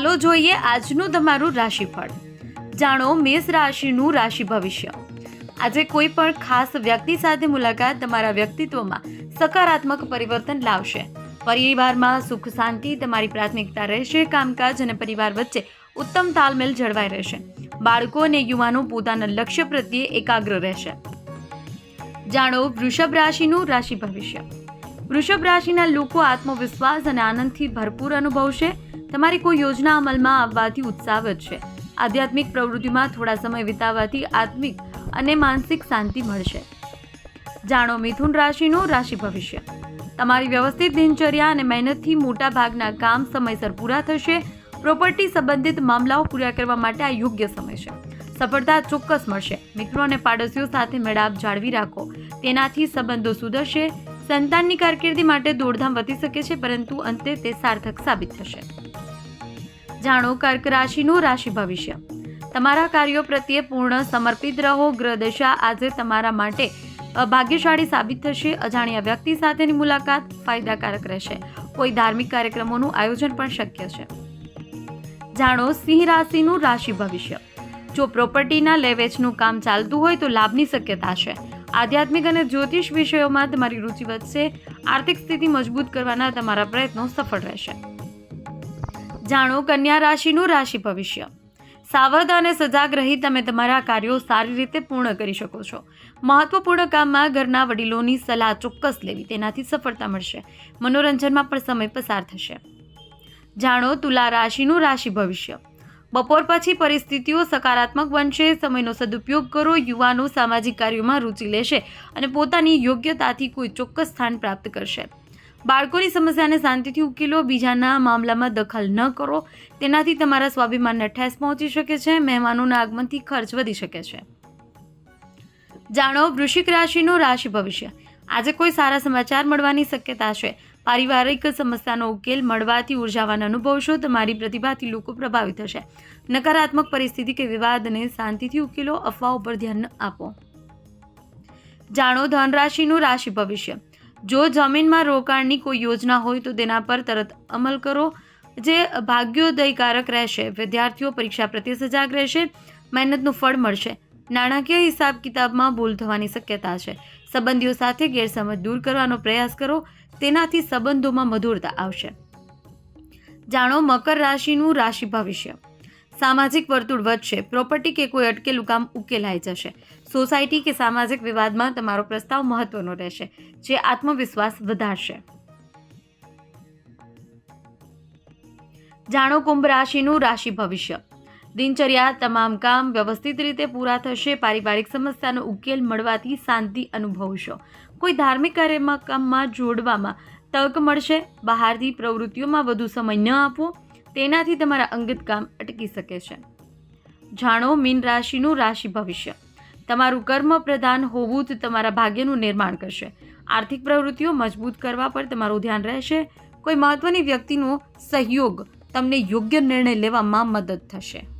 ચાલો જોઈએ આજનું તમારું રાશિફળ. જાણો, મેષ રાશિનું રાશિ ભવિષ્ય. આજે કોઈ પણ ખાસ વ્યક્તિ સાથે મુલાકાત તમારા વ્યક્તિત્વમાં સકારાત્મક પરિવર્તન લાવશે. પરિવારમાં સુખ શાંતિ, તમારી પ્રાથમિકતા રહેશે, કામકાજ અને પરિવાર વચ્ચે ઉત્તમ તાલમેલ જળવાઈ રહેશે. બાળકો અને યુવાનો પોતાના લક્ષ્ય પ્રત્યે એકાગ્ર રહેશે. જાણો, વૃષભ રાશિનું રાશિ ભવિષ્ય. વૃષભ રાશિના લોકો આત્મવિશ્વાસ અને આનંદથી ભરપૂર અનુભવશે. તમારી કોઈ યોજના અમલમાં આવવાથી ઉત્સાહ વધશે આધ્યાત્મિક પ્રવૃત્તિમાં થોડા સમય વિતાવવાથી આત્મિક અને માનસિક શાંતિ મળશે. જાણો, મિથુન રાશિનું રાશિ ભવિષ્ય. તમારી વ્યવસ્થિત દિનચર્યા અને મહેનતથી મોટા ભાગના કામ સમયસર પૂરા થશે. પ્રોપર્ટી સંબંધિત મામલાઓ પૂરા કરવા માટે આ યોગ્ય સમય છે. સફળતા ચોક્કસ મળશે. મિત્રો અને પાડોશીઓ સાથે મેળાપ જાળવી રાખો. તેનાથી સંબંધો સુધરશે. સંતાનની કારકિર્દી માટે દોડધામ વધી શકે છે, પરંતુ અંતે તે સાર્થક સાબિત થશે. જાણો, કર્ક રાશિનું રાશિ ભવિષ્ય. તમારા કાર્યો પ્રત્યે પૂર્ણ સમર્પિત રહો, ગ્રહદશા આજે તમારા માટે ભાગ્યશાળી સાબિત થશે. અજાણ્યા વ્યક્તિ સાથેની મુલાકાત ફાયદાકારક રહેશે. કોઈ ધાર્મિક કાર્યક્રમોનું આયોજન પણ શક્ય છે. જાણો, સિંહ રાશિનું રાશિ ભવિષ્ય. જો પ્રોપર્ટીના લેવેચનું કામ ચાલતું હોય તો લાભની શક્યતા છે. આધ્યાત્મિક અને જ્યોતિષ વિષયોમાં તમારી રુચિ વધશે, આર્થિક સ્થિતિ મજબૂત કરવાના તમારા પ્રયત્નો સફળ રહેશે. જાણો, કન્યા રાશિનું રાશિ ભવિષ્ય. સાવધ અને સજાગ રહી તમે તમારા કાર્યો સારી રીતે પૂર્ણ કરી શકો છો. મહત્વપૂર્ણ કામમાં ઘરના વડીલોની સલાહ ચોક્કસ લેવી, તેનાથી સફળતા મળશે. મનોરંજનમાં પણ સમય પસાર થશે. જાણો, તુલા રાશિનું રાશિ ભવિષ્ય. બપોર પછી પરિસ્થિતિઓ સકારાત્મક બનશે. સમયનો સદુપયોગ કરો. યુવાનો સામાજિક કાર્યોમાં રુચિ લેશે અને પોતાની યોગ્યતાથી કોઈ ચોક્કસ સ્થાન પ્રાપ્ત કરશે. બાળકોની સમસ્યાને શાંતિથી ઉકેલો. બીજાના મામલામાં દખલ ન કરો. તેનાથી તમારા સ્વાભિમાનને ઠેસ પહોંચી શકે છે. મહેમાનોના આગમનથી ખર્ચ વધી શકે છે. જાણો, વૃશ્ચિક રાશિનું રાશિ ભવિષ્ય. આજે કોઈ સારા સમાચાર મળવાની શક્યતા છે. પારિવારિક સમસ્યાનો ઉકેલ મળવાથી ઉર્જાવાન અનુભવશો, તમારી પ્રતિભાથી લોકો પ્રભાવિત થશે. નકારાત્મક પરિસ્થિતિ કે વિવાદને શાંતિથી ઉકેલો, અફવાઓ પર ધ્યાન આપો. જાણો ધન રાશિનું રાશિ ભવિષ્ય. જો જમીનમાં રોકાણની કોઈ યોજના હોય તો તેના પર તરત અમલ કરો, જે ભાગ્યોદયકારક રહેશે. વિદ્યાર્થીઓ પરીક્ષા પ્રત્યે સજાગ રહેશે, મહેનતનું ફળ મળશે. નાણાકીય હિસાબ કિતાબમાં ભૂલ થવાની શક્યતા છે. સંબંધીઓ સાથે ગેરસમજ દૂર કરવાનો પ્રયાસ કરો, તેનાથી સંબંધોમાં મધુરતા આવશે. જાણો, મકર રાશિનું રાશિ ભવિષ્ય. સામાજિક વર્તુળ વધશે, પ્રોપર્ટી કે કોઈ અટકેલું કામ ઉકેલાઈ જશે. સોસાયટી કે સામાજિક વિવાદમાં તમારો પ્રસ્તાવ મહત્વનો રહેશે, જે આત્મવિશ્વાસ વધારશે. જાણો, કુંભ રાશિનું રાશિ ભવિષ્ય. દિનચર્યા તમામ કામ વ્યવસ્થિત રીતે પૂરા થશે, પારિવારિક સમસ્યાનો ઉકેલ મળવાથી શાંતિ અનુભવશો. કોઈ ધાર્મિક કાર્યમાં કામમાં જોડવામાં તક મળશે, બહારથી પ્રવૃત્તિઓમાં વધુ સમય ન આપવો, તેનાથી તમારા અંગત કામ અટકી શકે છે. જાણો, મીન રાશિનું રાશિ ભવિષ્ય. તમારું કર્મ પ્રધાન હોવું જ તમારા ભાગ્યનું નિર્માણ કરશે. આર્થિક પ્રવૃત્તિઓ મજબૂત કરવા પર તમારું ધ્યાન રહેશે. કોઈ મહત્વની વ્યક્તિનો સહયોગ તમને યોગ્ય નિર્ણય લેવામાં મદદ થશે.